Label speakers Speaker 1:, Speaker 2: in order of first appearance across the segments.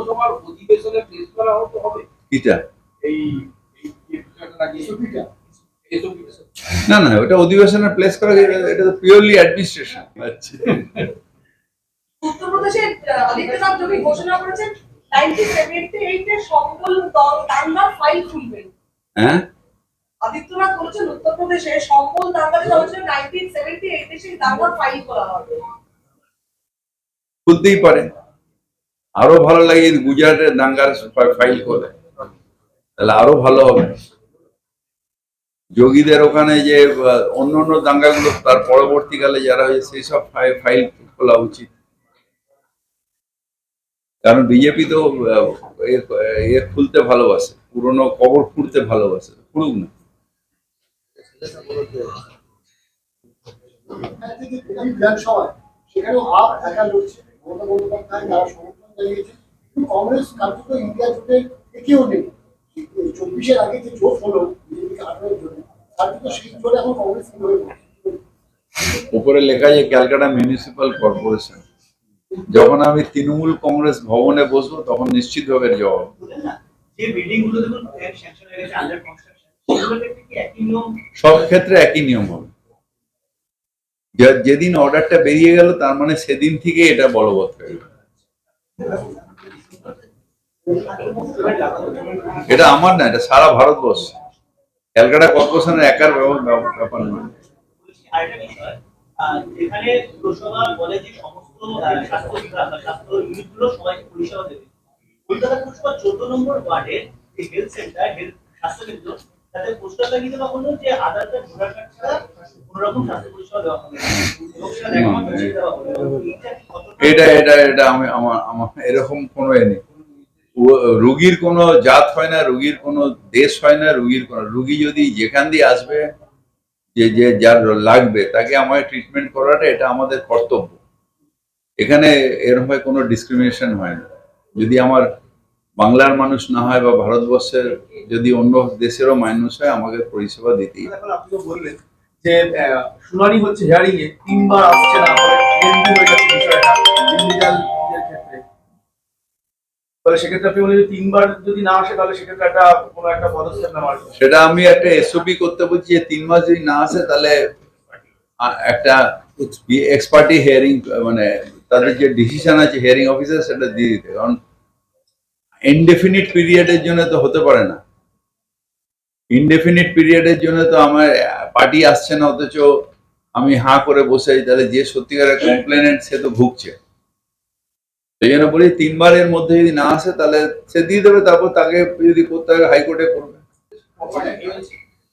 Speaker 1: লোকসভার অধিবেশনে প্লেস করা হতো হবে?
Speaker 2: কিটা?
Speaker 1: এই
Speaker 2: না না ওটা অধিবেশনে প্লেস করা এটা- এটা তো পিওরলি অ্যাডমিনিস্ট্রেশন আচ্ছা।
Speaker 3: উত্তরপ্রদেশের আহ, আদিত্যনাথ যোগী ঘোষণা করেছেন নাইনটিন সেভেন্টি এইটের সম্বল দল দাঙ্গার ফাইল খুলবেন।
Speaker 2: হ্যাঁ?
Speaker 3: আদিত্যনাথ বলেছেন উত্তরপ্রদেশে সম্বল দাঙ্গার চলছিল নাইনটিন সেভেন্টি এইটে সেই দাঙ্গার ফাইল খোলা হবে।
Speaker 2: খুলতেই পারে আরও ভালো লাগে গুজরাটের দাঙ্গার ফাইল করে তাহলে আরও ভালো হবে। যোগীদের ওখানে যে অন্য অন্য দাঙ্গাগুলো, তার পরবর্তীকালে যারা হয়েছে, সেই সব ফাইল খোলা উচিত। কারণ বিজেপি তো এ- খুলতে ভালোবাসে। পুরনো কবর খুঁড়তে ভালোবাসে। খুঁড়ুক না।
Speaker 4: এখানে যে কবি বিধানসভায় সেখানেও আপ একা লড়ছে কিন্তু কংগ্রেস কার্যত ইন্ডিয়া জোটে একেও নেই। চব্বিশের আগে যে জোট হলো বিজেপিকে হারানোর জন্য কার্যত সেই জোট এখন কংগ্রেস কি হয়ে
Speaker 2: উপরে লেখা যে ক্যালকাটা মিউনিসিপাল কর্পোরেশন। যখন আমি তৃণমূল কংগ্রেস ভবনে বসবো তখন নিশ্চিত হবে জবাব।
Speaker 5: বললেন না যে বিল্ডিংগুলো দেখুন স্যাংশন গেছে আন্ডার কনস্ট্রাকশন সেগুলোর ক্ষেত্রে কি একই নিয়ম?
Speaker 2: সব ক্ষেত্রে একই নিয়ম হবে। যেদিন অর্ডারটা বেরিয়ে গেল তার মানে সেদিন থেকে এটা বলবৎ হয়ে গেল। এটা আমার না, এটা সারা ভারতবর্ষ। ক্যালকাটা কর্পোরেশনের একার ব্যাপার- নয়।
Speaker 5: বলে যে সমস্ত স্বাস্থ্য সবাইকে পরিষেবা দেবে। চোদ্দ নম্বর হেলথ সেন্টার হেলথ স্বাস্থ্য কেন্দ্র যে আধার কার্ড, ভোটার কার্ড
Speaker 2: এটা এটা এটা আমি আমার আমার এরকম কোনো এ নেই। রুগীর কোনো জাত হয় না রুগীর কোনো দেশ হয় না রুগীর কোনো রুগী যদি যেখান দিয়ে আসবে যে যে যার লাগবে তাকে আমায় ট্রিটমেন্ট করাটা এটা আমাদের কর্তব্য। এখানে এরকম কোনো ডিসক্রিমিনেশন হয় না। যদি আমার বাংলার মানুষ না হয় বা ভারতবর্ষের যদি অন্য দেশেরও মানুষ হয় আমাকে পরিষেবা দিতেই
Speaker 6: যে শুনানি হচ্ছে হিয়ারিং এ তিনবার আসছে না এমপি হয়ে বিষয়টা একটা
Speaker 2: সেটা আমি একটা এসওপি করতে বলছি যে তিন মাস যদি না আসে, তাহলে একটা এক্সপার্টি হিয়ারিং মানে তাদের যে ডিসিশন আছে হিয়ারিং অফিসার সেটা দিয়ে দিতে কারণ ইনডেফিনিট পিরিয়ডের জন্য তো হতে পারে না। ইনডেফিনিট পিরিয়ডের জন্য তো আমার পার্টি আসছে না অথচ আমি হাঁ করে বসে আছি, তাহলে যে সত্যিকারের কমপ্লেনেন্ট সে তো ভুগছে। সেই জন্য বলি তিনবারের মধ্যে যদি না আসে তাহলে সে দিয়ে দেবে তারপর তাকে যদি করতে হয় হাইকোর্টে করবে।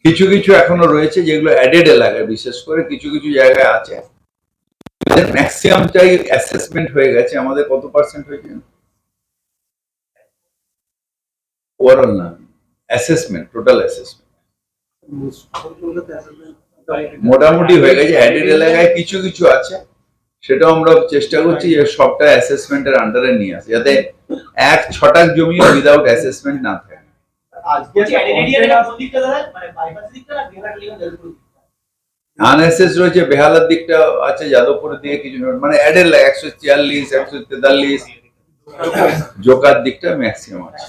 Speaker 2: কিছু কিছু এখনও রয়েছে যেগুলো অ্যাডেড এলাকায় বিশেষ করে কিছু কিছু জায়গায় আছে। ম্যাক্সিমামটাই অ্যাসেসমেন্ট হয়ে গেছে আমাদের কত পার্সেন্ট হয়েছে? ওভারঅল না অ্যাসেসমেন্ট টোটাল অ্যাসেসমেন্ট মোটামুটি হয়ে গেছে অ্যাডেড এলাকায় কিছু কিছু আছে। সেটাও আমরা চেষ্টা করছি যে সবটা অ্যাসেসমেন্টের আন্ডারে নিয়ে আসে যাতে এক ছটাক জমিও উইদাউট অ্যাসেসমেন্ট না থাকে।
Speaker 5: দাদা? মানে
Speaker 2: আনএসএস রয়েছে বেহালার দিকটা আছে যাদবপুরের দিকে কিছু মানে অ্যাডেল একশো ছিয়াল্লিশ একশো তেতাল্লিশ। জোকার দিকটা ম্যাক্সিমাম আছে।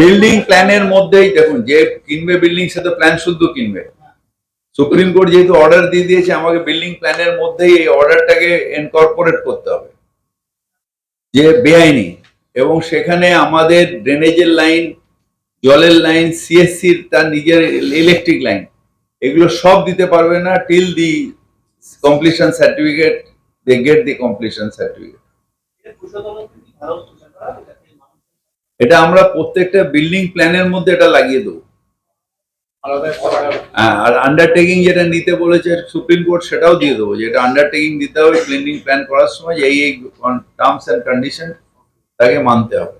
Speaker 2: বিল্ডিং প্ল্যানের মধ্যেই দেখুন, যে কিনবে বিল্ডিং সে তো প্ল্যান শুদ্ধ কিনবে। সুপ্রিম কোর্ট যেহেতু অর্ডার দিয়ে দিয়েছে, আমাকে বিল্ডিং প্ল্যানের মধ্যেই এই অর্ডারটাকে এনকর্পোরেট করতে হবে। যে বেআইনি। এবং সেখানে আমাদের ড্রেনেজের লাইন জলের লাইন সিএসসির তার নিজের ইলেকট্রিক লাইন এগুলো সব দিতে পারবে না। Till the completion certificate they get the completion certificate এটা আমরা প্রত্যেকটা বিল্ডিং প্ল্যানের মধ্যে এটা লাগিয়ে দেবো। হ্যাঁ, আর আন্ডারটেকিং যেটা নিতে বলেছে সুপ্রিম কোর্ট সেটাও দিয়ে দেবো যেটা আন্ডারটেকিং দিতে হবে ক্লিনিং প্ল্যান করার সময় এই এই টার্মস অ্যান্ড কন্ডিশন তাকে মানতে হবে।